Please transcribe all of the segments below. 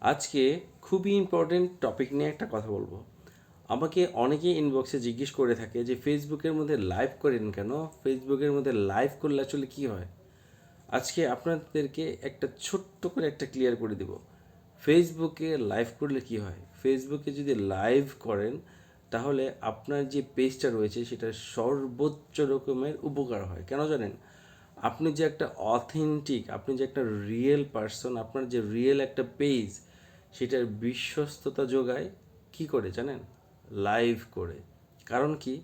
আজকে খুবই important topic নিয়ে একটা কথা বলব। আমাকে অনেকেই ইনবক্সে জিজ্ঞেস করে থাকে যে ফেসবুকের মধ্যে লাইভ করেন কেন? ফেসবুকের মধ্যে লাইভ করলে আসলে কী হয়? আজকে আপনাদেরকে একটা ছোট্ট করে একটা ক্লিয়ার করে দেব। ফেসবুকে লাইভ করলে কি হয়? ফেসবুকে যদি লাইভ করেন, তাহলে আপনার যে পেজটা রয়েছে সেটা সর্বোচ্চ রকমের উপকার হয়। কেন জানেন? আপনি যে একটা অথেন্টিক আপনি যে একটা রিয়েল পার্সন আপনার যে রিয়েল একটা পেজ সেটার বিশ্বস্ততা যোগায় কি করে জানেন? লাইভ করে। কারণ কি?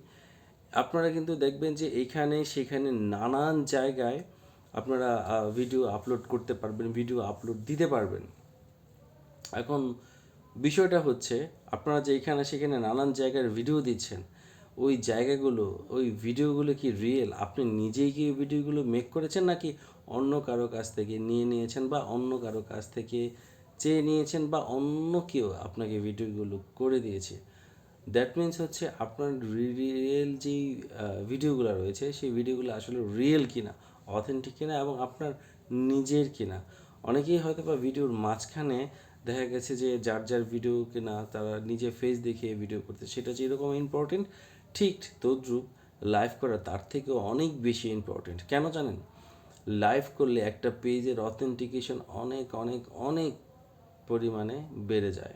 আপনারা কিন্তু দেখবেন যে এইখানে সেখানে নানান জায়গায় আপনারা ভিডিও আপলোড করতে পারবেন ভিডিও আপলোড দিতে পারবেন। এখন বিষয়টা হচ্ছে, আপনারা যে এখানে সেখানে নানান জায়গার ভিডিও দিচ্ছেন ওই জায়গাগুলো, ওই ভিডিওগুলো কি রিয়েল আপনি নিজেই কি ওই ভিডিওগুলো মেক করেছেন নাকি অন্য কারও কাছ থেকে নিয়ে নিয়েছেন বা অন্য কারও কাছ থেকে চেয়ে নিয়েছেন বা অন্য কেউ আপনাকে ভিডিওগুলো করে দিয়েছে? দ্যাট মিন্স হচ্ছে আপনার রিয়েল যেই ভিডিওগুলো রয়েছে, সেই ভিডিওগুলো আসলে রিয়েল কিনা অথেন্টিক কিনা এবং আপনার নিজের কিনা? অনেকেই হয়তো বা ভিডিওর মাঝখানে দেখা গেছে যে যার যার ভিডিও কিনা, তারা নিজে ফেস দেখিয়ে ভিডিও করতে, সেটা যেরকম ইম্পর্টেন্ট ঠিক তদ্রুপ লাইভ করা তার থেকেও অনেক বেশি ইম্পর্টেন্ট কেন জানেন? লাইভ করলে একটা পেজের অথেন্টিকেশন অনেক অনেক অনেক পরিমাণে বেড়ে যায়।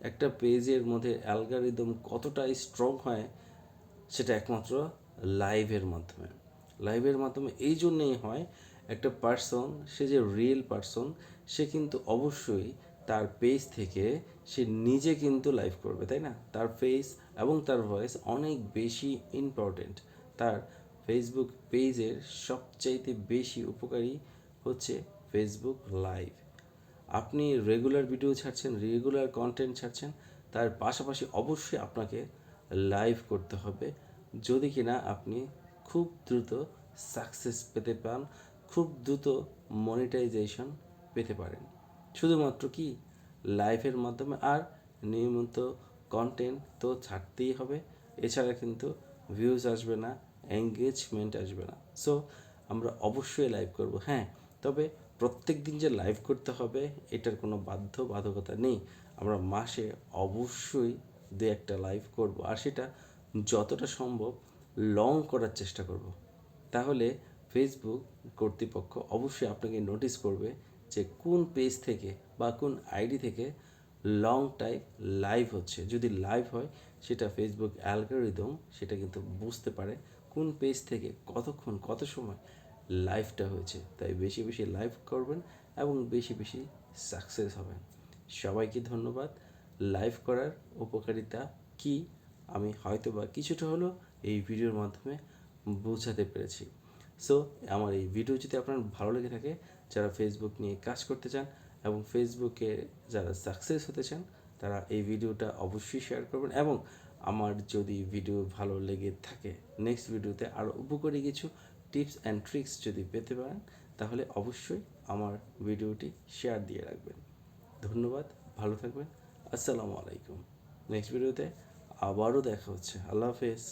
একটা পেজের মধ্যে অ্যালগারিদম কতটা স্ট্রং হয় সেটা একমাত্র লাইভের মাধ্যমে। লাইভের মাধ্যমে এই জন্যেই হয়, একটা পার্সন সে যে রিয়েল পার্সন সে কিন্তু অবশ্যই তার পেজ থেকে সে নিজে কিন্তু লাইভ করবে, তাই না? তার ফেস এবং তার ভয়েস অনেক বেশি ইম্পর্টেন্ট তার ফেসবুক পেজের সবচাইতে বেশি উপকারী হচ্ছে ফেসবুক লাইভ আপনি রেগুলার ভিডিও ছাড়ছেন রেগুলার কন্টেন্ট ছাড়ছেন, তার পাশাপাশি অবশ্যই আপনাকে লাইভ করতে হবে। যদি কিনা আপনি খুব দ্রুত সাকসেস পেতে পান, খুব দ্রুত মনিটাইজেশন পেতে পারেন। শুধুমাত্র কি? লাইভের মাধ্যমে আর নিয়মিত কন্টেন্ট তো ছাড়তেই হবে। এছাড়া কিন্তু ভিউজ আসবে না এঙ্গেজমেন্ট আসবে না। সো আমরা অবশ্যই লাইভ করব হ্যাঁ। তবে প্রত্যেক দিন যে লাইভ করতে হবে, এটার কোনো বাধ্য বাধকতা নেই। আমরা মাসে অবশ্যই দু একটা লাইভ করব, আর সেটা যতটা সম্ভব লং করার চেষ্টা করব। তাহলে ফেসবুক কর্তৃপক্ষ অবশ্যই আপনাকে নোটিস করবে যে কোন পেজ থেকে বা কোন আইডি থেকে লং টাইম লাইভ হচ্ছে। যদি লাইভ হয়, সেটা ফেসবুক অ্যালগোরিদম সেটা কিন্তু বুঝতে পারে কোন পেজ থেকে কতক্ষণ, কত সময় লাইভটা হয়েছে। তাই বেশি বেশি লাইভ করবেন এবং বেশি বেশি সাকসেস হবেন। সবাইকে ধন্যবাদ। লাইভ করার উপকারিতা কি? আমি হয়তো বা কিছুটা হলেও এই ভিডিওর মাধ্যমে বোঝাতে পেরেছি। সো আমার এই ভিডিও যদি আপনার ভালো লেগে থাকে, যারা ফেসবুক নিয়ে কাজ করতে চান এবং ফেসবুকে যারা সাকসেস হতে চান, তারা এই ভিডিওটা অবশ্যই শেয়ার করবেন এবং আমার যদি ভিডিও ভালো লেগে থাকে নেক্সট ভিডিওতে আরও উপকারী কিছু টিপস অ্যান্ড ট্রিক্স যদি পেতে পারেন, তাহলে অবশ্যই আমার ভিডিওটি শেয়ার দিয়ে রাখবেন। ধন্যবাদ, ভালো থাকবেন, আসসালামু আলাইকুম। নেক্সট ভিডিওতে আবারও দেখা হচ্ছে। আল্লাহ হাফেজ।